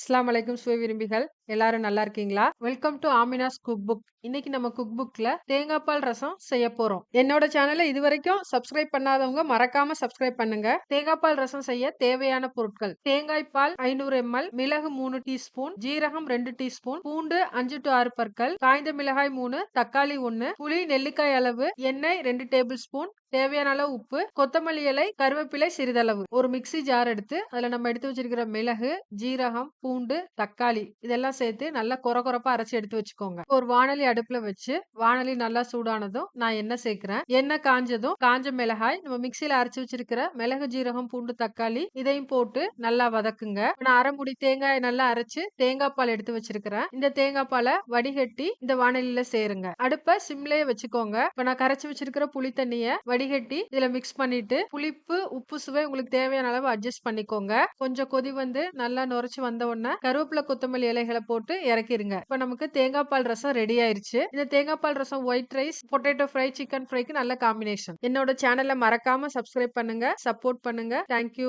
இஸ்லாம் அலைக்கும் சுவை விரும்பிகள். எல்லாரும் நல்லா இருக்கீங்களா? Welcome to Amina's cook book இன்னைக்கு நம்ம குக் புக்ல தேங்காய் பால் ரசம் செய்ய போறோம். என்னோட சேனலை இது வரைக்கும் சப்ஸ்கிரைப் பண்ணாதவங்க மறக்காம சப்ஸ்கிரைப் பண்ணுங்க. தேங்காய் பால் ரசம் செய்ய தேவையான பொருட்கள். தேங்காய் பால் ஐநூறு எம்எல் மிளகு மூணு டீஸ்பூன் ஜீரகம் ரெண்டு டீஸ்பூன் பூண்டு அஞ்சு டு ஆறு பற்கள் காய்ந்த மிளகாய் மூணு தக்காளி ஒன்னு புளி நெல்லிக்காய் அளவு எண்ணெய் ரெண்டு டேபிள் ஸ்பூன் தேவையான அளவு உப்பு கொத்தமல்லி இலை கருவேப்பிலை சிறிதளவு. ஒரு மிக்ஸி ஜார் எடுத்து அதுல நம்ம எடுத்து வச்சிருக்கிற மிளகு ஜீரகம் பூண்டு தக்காளி இதெல்லாம் சேர்த்து நல்லா கொர கொரப்பா அரைச்சி எடுத்து வச்சுக்கோங்க. ஒரு வானொலி அடுப்புல வச்சு வானொலி நல்லா சூடானதும் நான் எண்ணெய் சேர்க்கிறேன். எண்ணெய் காஞ்சதும் காஞ்ச மிளகாய் நம்ம மிக்சியில அரைச்சு வச்சிருக்கிற மிளகு ஜீரகம் பூண்டு தக்காளி இதையும் போட்டு நல்லா வதக்குங்க. நான் அரைமுடி தேங்காய் நல்லா அரைச்சு தேங்காய் பால் எடுத்து வச்சிருக்கிறேன். இந்த தேங்காய் பாலை வடிகட்டி இந்த வானொலியில சேருங்க. அடுப்ப சிம்லயே வச்சுக்கோங்க. இப்ப நான் கரைச்சு வச்சிருக்கிற புளி தண்ணிய வடிகட்டி இதுல மிக்ஸ் பண்ணிட்டு புளிப்பு உப்பு சுவை உங்களுக்கு தேவையான அளவு அட்ஜஸ்ட் பண்ணிக்கோங்க. கொஞ்சம் கொதி வந்து நல்லா நுரைச்சு வந்த உடனே கருவேப்பிலை கொத்தமல்லி இலைகளை போட்டு இறக்கிருங்க. இப்ப நமக்கு தேங்காய் பால் ரசம் ரெடி ஆயிருச்சு. இந்த தேங்காய் பால் ரசம் white rice potato fry chicken ஃப்ரைக்கு நல்ல காம்பினேஷன் என்னோட சேனலை மறக்காம சப்ஸ்கிரைப் பண்ணுங்க சப்போர்ட் பண்ணுங்க. தேங்க்யூ